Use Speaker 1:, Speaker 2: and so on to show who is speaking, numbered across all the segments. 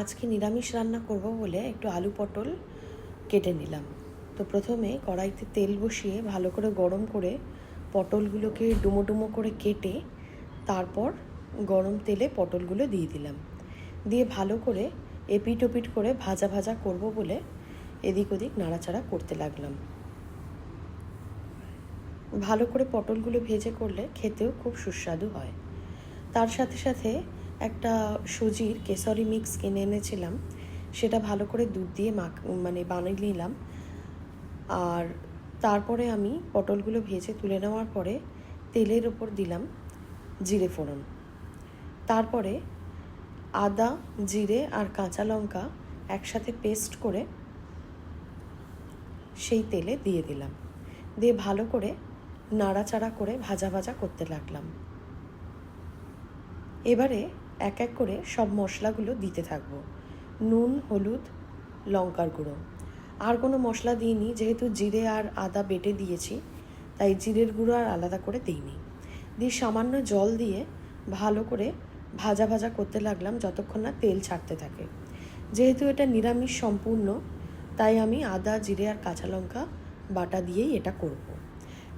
Speaker 1: আজকে নিরামিষ রান্না করব বলে একটু আলু পটল কেটে নিলাম। তো প্রথমে কড়াইতে তেল বসিয়ে ভালো করে গরম করে পটলগুলোকে ডুমো ডুমো করে কেটে তারপর গরম তেলে পটলগুলো দিয়ে দিলাম। দিয়ে ভালো করে এপিট ওপিট করে ভাজা ভাজা করব বলে এদিক ওদিক নাড়াচাড়া করতে লাগলাম। ভালো করে পটলগুলো ভেজে করলে খেতেও খুব সুস্বাদু হয়। তার সাথে সাথে একটা সুজির কেসরি মিক্স কিনে এনেছিলাম। সেটা ভালো করে দুধ দিয়ে মাখ মানে বানিয়ে নিলাম। আর তারপরে আমি পটলগুলো ভেজে তুলে নেওয়ার পরে তেলের ওপর দিলাম জিরে ফোড়ন। তারপরে আদা, জিরে আর কাঁচা লঙ্কা একসাথে পেস্ট করে সেই তেলে দিয়ে দিলাম। দিয়ে ভালো করে নাড়াচাড়া করে ভাজা ভাজা করতে লাগলাম। এবারে এক এক করে সব মশলাগুলো দিতে থাকব। নুন, হলুদ, লঙ্কার গুঁড়ো। আর কোনো মশলা দিইনি, যেহেতু জিরে আর আদা বেটে দিয়েছি, তাই জিরের গুঁড়ো আর আলাদা করে দিইনি। দিয়ে সামান্য জল দিয়ে ভালো করে ভাজা ভাজা করতে লাগলাম যতক্ষণ না তেল ছাড়তে থাকে। যেহেতু এটা নিরামিষ সম্পূর্ণ, তাই আমি আদা, জিরে আর কাঁচা লঙ্কা বাটা দিয়েই এটা করব।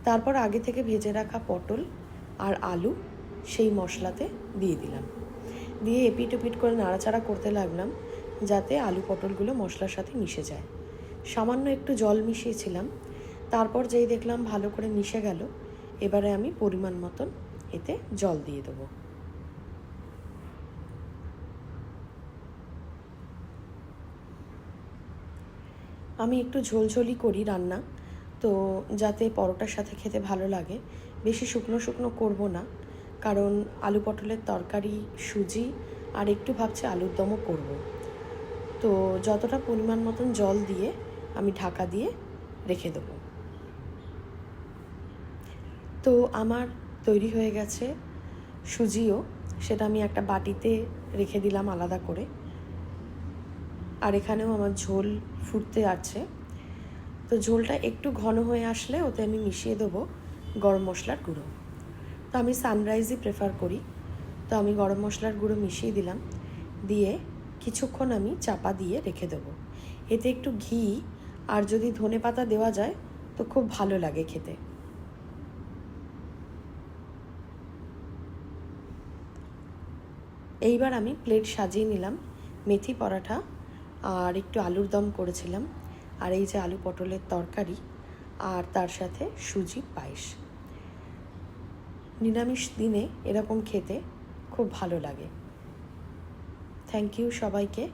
Speaker 1: তারপর আগে থেকে ভেজে রাখা পটল আর আলু সেই মশলাতে দিয়ে দিলাম। দিয়ে এপিট ওপিট করে নাড়াচাড়া করতে লাগলাম, যাতে আলু পটলগুলো মশলার সাথে মিশে যায়। সামান্য একটু জল মিশিয়েছিলাম, তারপর যেই দেখলাম ভালো করে মিশে গেল, এবারে আমি পরিমাণ মতন এতে জল দিয়ে দেবো। আমি একটু ঝোলঝোলি করি রান্না, তো যাতে পরোটার সাথে খেতে ভালো লাগে। বেশি শুকনো শুকনো করব না কারণ আলু পটলের তরকারি, সুজি আর একটু ভাবছি আলুর দমও করব। তো যতটা পরিমাণ মতন জল দিয়ে আমি ঢাকা দিয়ে রেখে দেবো। তো আমার তৈরি হয়ে গেছে সুজিও, সেটা আমি একটা বাটিতে রেখে দিলাম আলাদা করে। আর এখানেও আমার ঝোল ফুটতে আছে তো ঝোলটা একটু ঘন হয়ে আসলে ওতে আমি মিশিয়ে দেবো গরম মশলার গুঁড়ো। তো আমি সানরাইজই প্রেফার করি। তো আমি গরম মশলার গুঁড়ো মিশিয়ে দিলাম। দিয়ে কিছুক্ষণ আমি চাপা দিয়ে রেখে দেবো। এতে একটু ঘি আর যদি ধনে পাতা দেওয়া যায়, তো খুব ভালো লাগে খেতে। এইবার আমি প্লেট সাজিয়ে নিলাম, মেথি পরাঠা আর একটু আলুর দম করেছিলাম। আর এই যে আলু পটলের তরকারি আর তার সাথে সুজি পায়েস। নিরামিষ দিনে এরকম খেতে খুব ভালো লাগে। থ্যাংক ইউ সবাইকে।